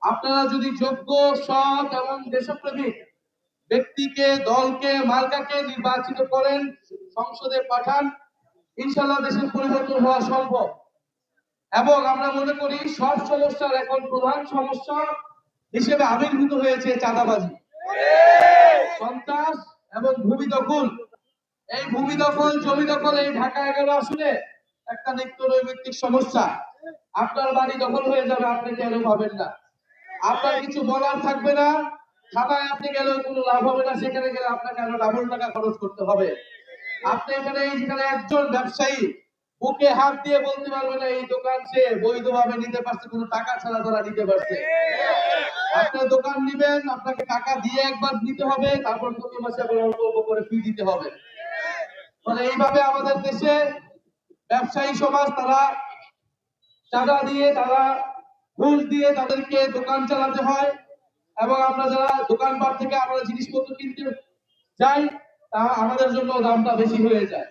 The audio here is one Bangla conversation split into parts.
আপনারা যদি যোগ্য, সৎ এবং দেশপ্রেমিক ব্যক্তিকে, দলকে, মার্কাকে নির্বাচিত করেন, সংসদে পাঠান ইনশাল্লাহ দেশের পরিবর্তন হওয়া সম্ভব। এবং আমরা মনে করি, সব সমস্যার এখন প্রধান সমস্যা হিসেবে আবির্ভূত হয়েছে চাঁদাবাজি। সন্ত্রাস এবং ভূমি দখল। এই ভূমি দখল, জমি দখল এই ঢাকা এগারো আসলে একটা নিত্য নৈমিত্তিক সমস্যা। আপনার বাড়ি দখল হয়ে যাবে, আপনি কেন পাবেন না? আপনার কিছু বলার থাকবে না। থানায় আপনি গেলেও কোনো লাভ হবে না, সেখানে গেলে আপনাকে আরও ডাবল টাকা খরচ করতে হবে। আপনি এখানে এখানে একজন ব্যবসায়ী, বুকে হাত দিয়ে বলতে পারবে না, এই দোকান সে বৈধভাবে নিতে পারছে, কোনো টাকা ছাড়া তারা নিতে পারছে। আপনার দোকান নিবেন, আপনাকে টাকা দিয়ে একবার নিতে হবে, তারপর প্রতি মাসে অল্প অল্প করে ফি দিতে হবে। মানে এইভাবে আমাদের দেশে ব্যবসায়ী সমাজ, তারা চাঁদা দিয়ে তারা ঘুষ দিয়ে তাদেরকে দোকান চালাতে হয় এবং আমরা যারা দোকানপাট থেকে আমরা জিনিসপত্র কিনতে যাই তা আমাদের জন্য দামটা বেশি হয়ে যায়।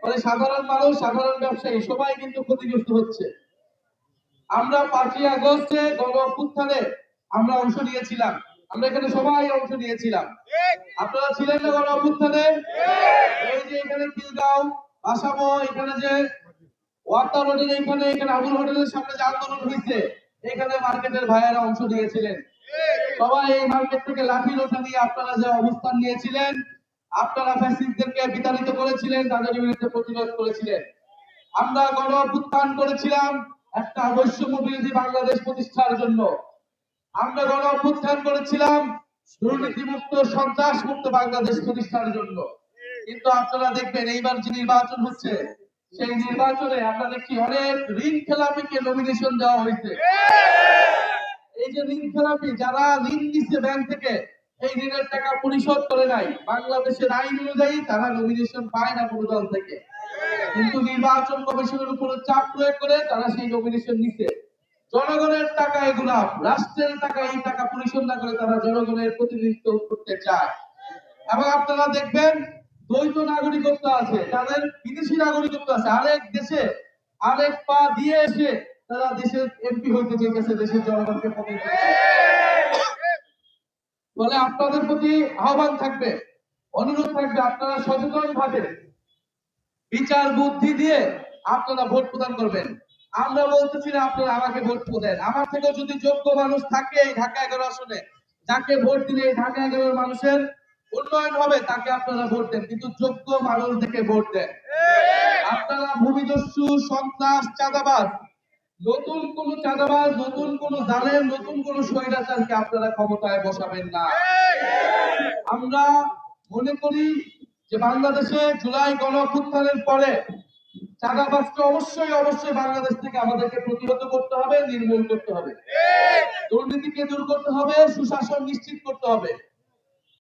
ফলে সাধারণ মানুষ সাধারণ ব্যবসায়ী সবাই কিন্তু ক্ষতিগ্রস্ত হচ্ছে। আমরা পাঁচই আগস্টে গণ অভ্যুত্থানে আমরা অংশ নিয়েছিলাম। আমরা এখানে সবাই অংশ নিয়েছিলাম। আপনারা ছিলেন না গণ অভ্যুত্থানে? এই যে এখানে খিলগাঁও আসামো এখানে যে রোডের এখানে এখানে আবুল হোটেলের সামনে যে আন্দোলন হয়েছে, এখানে মার্কেটের ভাইয়েরা অংশ নিয়েছিলেন। সবাই এই মার্কেট থেকে লাঠি লোঠা নিয়ে আপনারা যে অবস্থান নিয়েছিলেন, আপনারা ফ্যাসিস্টদেরকে বিতাড়িত করেছিলেন, তাদের বিরুদ্ধে করেছিলেন। আমরা গণ অভ্যুত্থান করেছিলাম একটা বৈষম্য বিরোধী বাংলাদেশ প্রতিষ্ঠার জন্য। আমরা গণ অভ্যুত্থান করেছিলাম দুর্নীতিমুক্ত সন্ত্রাস মুক্ত বাংলাদেশ প্রতিষ্ঠার জন্য। কিন্তু আপনারা দেখবেন, এইবার যে নির্বাচন হচ্ছে সেই নির্বাচনে আমরা দেখি অনেক ঋণ খেলাপিকে নমিনেশন দেওয়া হয়েছে। এই যে ঋণ খেলাপি, যারা ঋণ নিচ্ছে ব্যাংক থেকে এই ঋণের টাকা পরিশোধ করে নাই। বাংলাদেশের আইন অনুযায়ী তারা নমিনেশন পায় না কোনো দল থেকে। কিন্তু নির্বাচন কমিশনের উপর চাপ প্রয়োগ করে তারা সেই নমিনেশন নিচ্ছে। জনগণের টাকা এগুলা, রাষ্ট্রের টাকা, এই টাকা পরিশোধ না করে তারা জনগণের প্রতিনিধিত্ব করতে চায়। এবং আপনারা দেখবেন দ্বৈত নাগরিকত্ব আছে, তাদের বিদেশি নাগরিকত্ব আছে। আরেক দেশে, আরেক পা দিয়ে এসে তারা দেশের এমপি হইতে চেয়েছে, দেশের জনগণকে। ফলে আপনাদের প্রতি আহ্বান থাকবে, অনুরোধ থাকবে, আপনারা সচেতন ভাবে বিচার বুদ্ধি দিয়ে আপনারা ভোট প্রদান করবেন। আমরা বলতেছি না আপনারা আমাকে ভোট দেন। আমার থেকে যদি যোগ্য মানুষ থাকে এই ঢাকা এগারো আসনে, যাকে ভোট দিলে এই ঢাকা এগারোর মানুষের উন্নয়ন হবে, তাকে আপনারা ভোট দেন। কিন্তু যোগ্য মানুষ থেকে ভোট দেন। আপনারা ভূমিদস্যু, সন্ত্রাস, চাঁদাবাজ, নতুন কোন চাঁদাবাজ, নতুন কোন জালেম, নতুন কোন স্বৈরাচারকে আপনারা ক্ষমতায় বসাবেন না। আমরা মনে করি যে বাংলাদেশে জুলাই গণ পরে চাঁদাবাজকে অবশ্যই অবশ্যই বাংলাদেশ থেকে আমাদেরকে প্রতিহত করতে হবে, নির্মূল করতে হবে। দুর্নীতিকে দূর করতে হবে, সুশাসন নিশ্চিত করতে হবে।